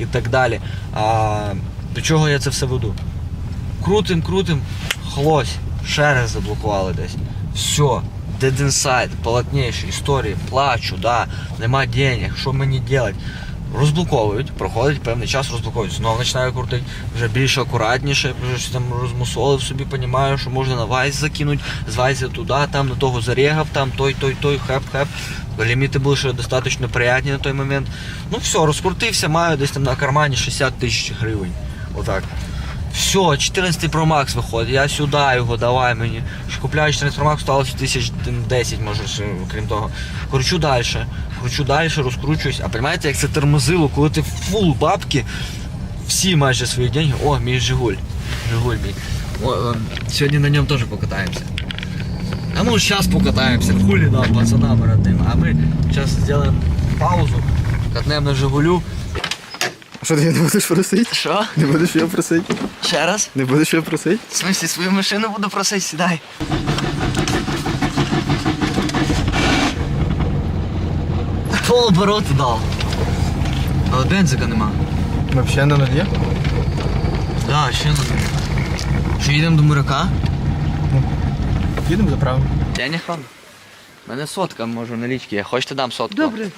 і так далі. А, до чого я це все веду? Крутим, крутим, хлось, ще заблокували десь. Все, dead inside, полотніші історії, плачу, да, нема денег, що мені робити? Розблоковують, проходить певний час, розблоковують. Знову починаю крутити вже більш акуратніше, вже щось там розмусолив собі, розумію, що можна на вайс закинути, з вайза туди, там на того зарегав, там той, той, той, хеп-хеп. Ліміти були ще достатньо приятні на той момент. Ну все, розкрутився, маю десь там на кармані 60 тисяч гривень. Отак. Все, 14 Pro Max виходить, я сюди його, давай мені. Купляю 14 Pro Max, сталося тисяч 10, може, ще, крім того. Кручу далі, кручу далі, розкручуюсь. А розумієте, як це тормозило, коли ти фул бабки, всі майже свої деньги. О, мій Жигуль. Жигуль мій. О, е, сьогодні на ньому теж покатаємося. А ну зараз покатаємося, хулі нам, пацанам родним. А ми зараз зробимо паузу, катнемо на Жигулю. Що ти не будеш просити? Що? Не будеш його просити? Ще раз? Не будеш його просити? В смысле, свою машину буду просить, сідай. Пол обороти дав. Але бензика нема. Взагалі на нулі? Да, ще не. Що їдемо до моряка? Їдемо заправимо. Я не хам. У мене сотка може налічки, я хочете дам сотку. Добре.